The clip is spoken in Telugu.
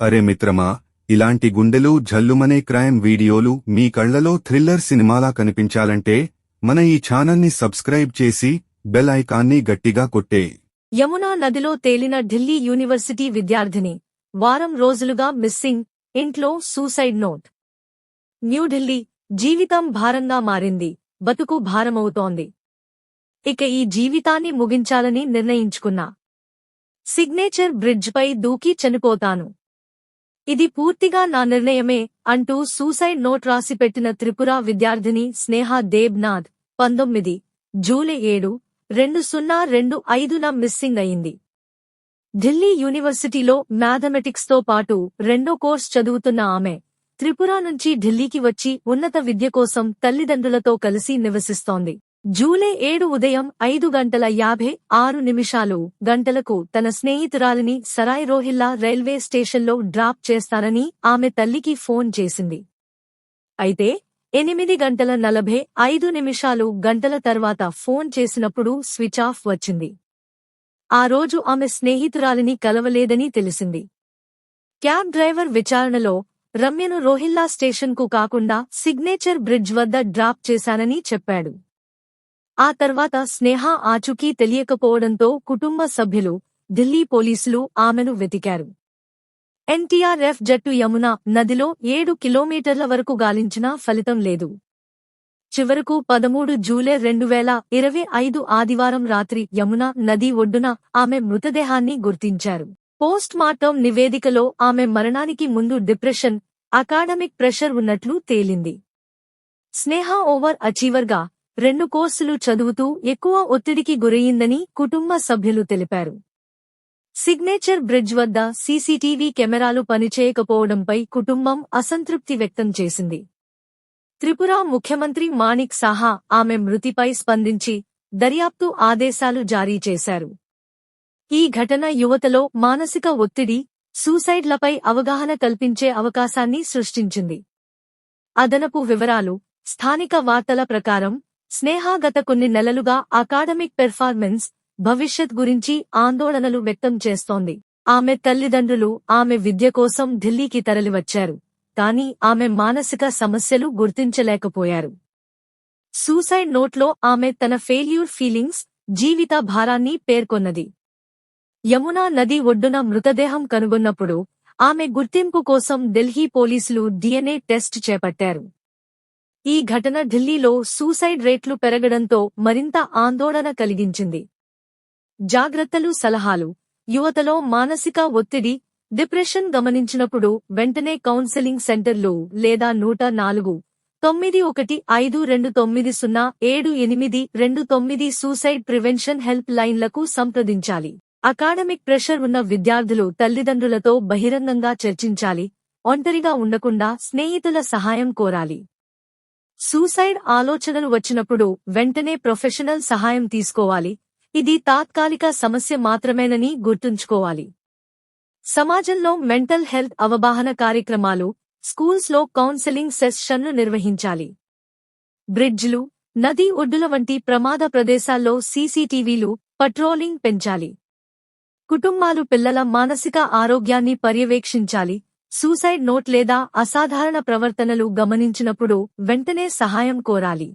అరే మిత్రమా ఇలాంటి గుండెలు జల్లుమనే క్రైమ్ వీడియోలు మీ కళ్ళలో థ్రిల్లర్ సినిమాలా కనిపించాలంటే మన ఈ ఛానల్ని సబ్స్క్రైబ్ చేసి బెల్ ఐకాన్ని గట్టిగా కొట్టే. యమునా నదిలో తేలిన ఢిల్లీ యూనివర్సిటీ విద్యార్థిని వారం రోజులుగా మిస్సింగ్ ఇంట్లో సూసైడ్ నోట్. న్యూఢిల్లీ జీవితం భారంగా మారింది బతుకు భారమవుతోంది. ఇక ఈ జీవితాన్ని ముగించాలని నిర్ణయించుకున్నా. సిగ్నేచర్ బ్రిడ్జ్పై దూకి చనిపోతాను. ఇది పూర్తిగా నా నిర్ణయమే అంటూ సూసైడ్ నోట్ రాసిపెట్టిన త్రిపుర విద్యార్థిని స్నేహ దేబ్నాథ్. పంతొమ్మిది. జూలై ఏడు రెండు సున్నా రెండు ఐదున మిస్సింగ్ అయింది. ఢిల్లీ యూనివర్సిటీలో మ్యాథమెటిక్స్తో పాటు రెండో కోర్స్ చదువుతున్న ఆమె త్రిపుర నుంచి ఢిల్లీకి వచ్చి ఉన్నత విద్య కోసం తల్లిదండ్రులతో కలిసి నివసిస్తోంది. జూలై ఏడు ఉదయం ఐదు గంటల యాభై ఆరు నిమిషాలు గంటలకు తన స్నేహితురాలిని సరాయ్ రోహిల్లా రైల్వే స్టేషన్లో డ్రాప్ చేస్తానని ఆమె తల్లికి ఫోన్ చేసింది. అయితే ఎనిమిది గంటల నలభై ఐదు నిమిషాలు గంటల తర్వాత ఫోన్ చేసినప్పుడు స్విచ్ ఆఫ్ వచ్చింది. ఆ రోజు ఆమె స్నేహితురాలిని కలవలేదని తెలిసింది. క్యాబ్ డ్రైవర్ విచారణలో రమ్యను రోహిల్లా స్టేషన్కు కాకుండా సిగ్నేచర్ బ్రిడ్జ్ వద్ద డ్రాప్ చేశానని చెప్పాడు. ఆ తర్వాత స్నేహ ఆచూకీ తెలియకపోవడంతో కుటుంబ సభ్యులు ఢిల్లీ పోలీసులు ఆమెను వెతికారు. ఎన్టీఆర్ఎఫ్ జట్టు యమున నదిలో ఏడు కిలోమీటర్ల వరకు గాలించినా ఫలితం లేదు. చివరకు పదమూడు జూలై రెండు వేల ఇరవై ఐదు ఆదివారం రాత్రి యమున నది ఒడ్డున ఆమె మృతదేహాన్ని గుర్తించారు. పోస్ట్ మార్టం నివేదికలో ఆమె మరణానికి ముందు డిప్రెషన్ అకాడమిక్ ప్రెషర్ ఉన్నట్లు తేలింది. స్నేహ ఓవర్ అచీవర్గా రెండు కోర్సులు చదువుతూ ఎక్కువ ఒత్తిడికి గురయ్యిందని కుటుంబ సభ్యులు తెలిపారు. సిగ్నేచర్ బ్రిడ్జ్ వద్ద సీసీటీవీ కెమెరాలు పనిచేయకపోవడంపై కుటుంబం అసంతృప్తి వ్యక్తం చేసింది. త్రిపుర ముఖ్యమంత్రి మాణిక్ సాహా ఆమె మృతిపై స్పందించి దర్యాప్తు ఆదేశాలు జారీ చేశారు. ఈ ఘటన యువతలో మానసిక ఒత్తిడి సూసైడ్లపై అవగాహన కల్పించే అవకాశాన్ని సృష్టించింది. అదనపు వివరాలు స్థానిక వార్తల ప్రకారం స్నేహ గత కొన్ని నెలలుగా అకాడమిక్ పెర్ఫార్మెన్స్ భవిష్యత్ గురించి ఆందోళనలు వ్యక్తం చేస్తోంది. ఆమె తల్లిదండ్రులు ఆమె విద్య కోసం ఢిల్లీకి తరలివచ్చారు. కానీ ఆమె మానసిక సమస్యలు గుర్తించలేకపోయారు. సూసైడ్ నోట్లో ఆమె తన ఫెయిల్యూర్ ఫీలింగ్స్ జీవిత భారాన్ని పేర్కొన్నది. యమునా నది ఒడ్డున మృతదేహం కనుగొన్నప్పుడు ఆమె గుర్తింపు కోసం ఢిల్లీ పోలీసులు డిఎన్ఏ టెస్ట్ చేపట్టారు. ఈ ఘటన ఢిల్లీలో సూసైడ్ రేట్లు పెరగడంతో మరింత ఆందోళన కలిగించింది. జాగ్రత్తలు సలహాలు. యువతలో మానసిక ఒత్తిడి డిప్రెషన్ గమనించినప్పుడు వెంటనే కౌన్సెలింగ్ సెంటర్లు లేదా నూట నాలుగు తొమ్మిది ఒకటి ఐదు రెండు తొమ్మిది సున్నా ఏడు ఎనిమిది రెండు తొమ్మిది సూసైడ్ ప్రివెన్షన్ హెల్ప్ లైన్లకు సంప్రదించాలి. అకాడమిక్ ప్రెషర్ ఉన్న విద్యార్థులు తల్లిదండ్రులతో బహిరంగంగా చర్చించాలి ఒంటరిగా ఉండకుండా స్నేహితుల సహాయం కోరాలి. సూసైడ్ ఆలోచనలు వచ్చినప్పుడు వెంటనే ప్రొఫెషనల్ సహాయం తీసుకోవాలి. ఇది తాత్కాలిక సమస్య మాత్రమేనని గుర్తుంచుకోవాలి. సమాజంలో మెంటల్ హెల్త్ అవగాహన కార్యక్రమాలు స్కూల్స్లో కౌన్సెలింగ్ సెషన్లు నిర్వహించాలి. బ్రిడ్జ్లు నదీ ఒడ్డుల వంటి ప్రమాద ప్రదేశాల్లో సీసీటీవీలు పట్రోలింగ్ పెంచాలి. కుటుంబాలు పిల్లల మానసిక ఆరోగ్యాన్ని పర్యవేక్షించాలి. సూసైడ్ నోట్ లేదా అసాధారణ ప్రవర్తనలు గమనించినప్పుడు వెంటనే సహాయం కోరాలి.